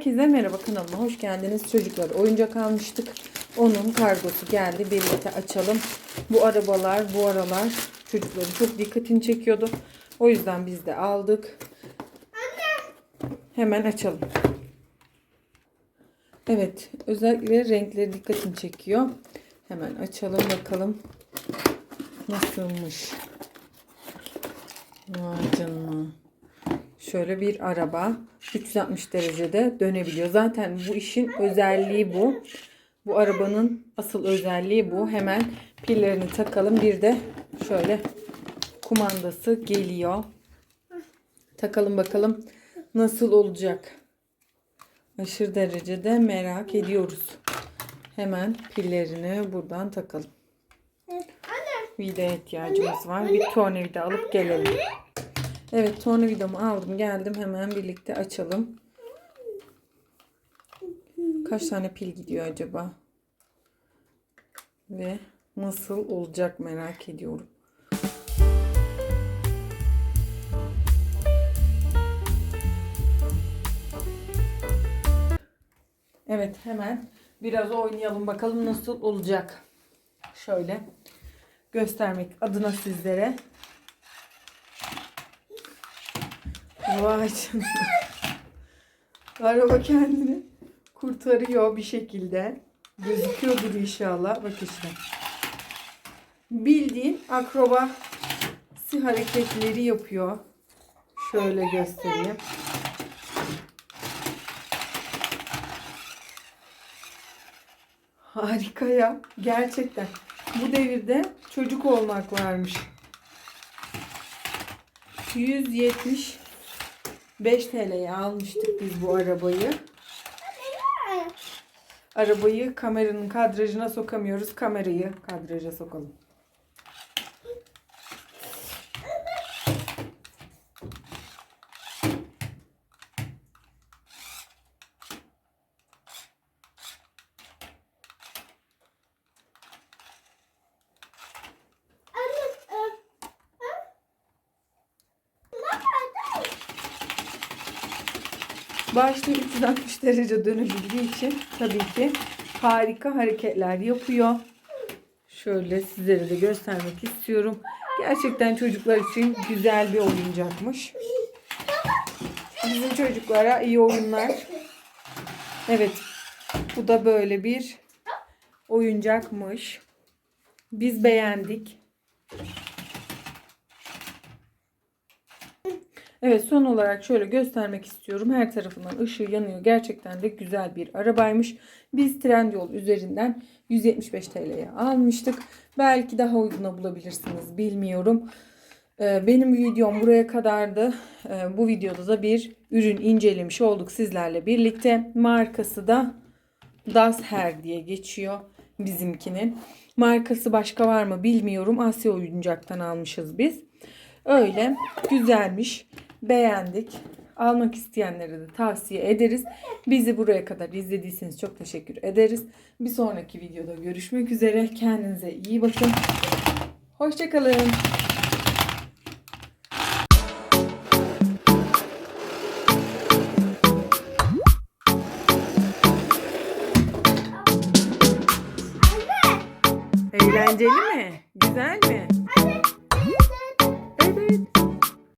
Herkese merhaba kanalıma hoş geldiniz çocuklar. Oyuncak almıştık. Onun kargosu geldi. Birlikte açalım. Bu arabalar bu aralar çocukların çok dikkatini çekiyordu. O yüzden biz de aldık. Hemen açalım. Evet özellikle renkleri dikkatini çekiyor. Hemen açalım bakalım. Nasılmış. Vay. Şöyle bir araba 360 derecede dönebiliyor. Zaten bu işin özelliği bu. Bu arabanın asıl özelliği bu. Hemen pillerini takalım. Bir de şöyle kumandası geliyor. Takalım bakalım nasıl olacak. Aşırı derecede merak ediyoruz. Hemen pillerini buradan takalım. Vidaya ihtiyacımız var. Bir tornavida alıp gelelim. Evet tornavidamı aldım geldim hemen birlikte açalım. Kaç tane pil gidiyor acaba? Ve nasıl olacak merak ediyorum. Evet hemen biraz oynayalım bakalım nasıl olacak. Şöyle göstermek adına sizlere. Vay canına. Araba kendini kurtarıyor bir şekilde. Gözüküyordur inşallah. Bak işte. Bildiğin akrobasi hareketleri yapıyor. Şöyle göstereyim. Harika ya. Gerçekten. Bu devirde çocuk olmak varmış. 170 5 TL'ye almıştık biz bu arabayı. Arabayı kameranın kadrajına sokamıyoruz. Kamerayı kadraja sokalım. Başta 360 derece dönebildiği için tabii ki harika hareketler yapıyor. Şöyle sizlere de göstermek istiyorum. Gerçekten çocuklar için güzel bir oyuncakmış. Bizim çocuklara iyi oyunlar. Evet. Bu da böyle bir oyuncakmış. Biz beğendik. Evet son olarak şöyle göstermek istiyorum. Her tarafından ışığı yanıyor. Gerçekten de güzel bir arabaymış. Biz Trendyol üzerinden 175 TL'ye almıştık. Belki daha uyguna bulabilirsiniz. Bilmiyorum. Ee, Benim videom buraya kadardı. Ee, Bu videoda da bir ürün incelemiş olduk sizlerle birlikte. Markası da Das Her diye geçiyor bizimkinin. Markası başka var mı bilmiyorum. Asya oyuncaktan almışız biz. Öyle güzelmiş. Beğendik. Almak isteyenlere de tavsiye ederiz. Bizi buraya kadar izlediyseniz çok teşekkür ederiz. Bir sonraki videoda görüşmek üzere. Kendinize iyi bakın. Hoşçakalın. Eğlenceli mi? Güzel mi?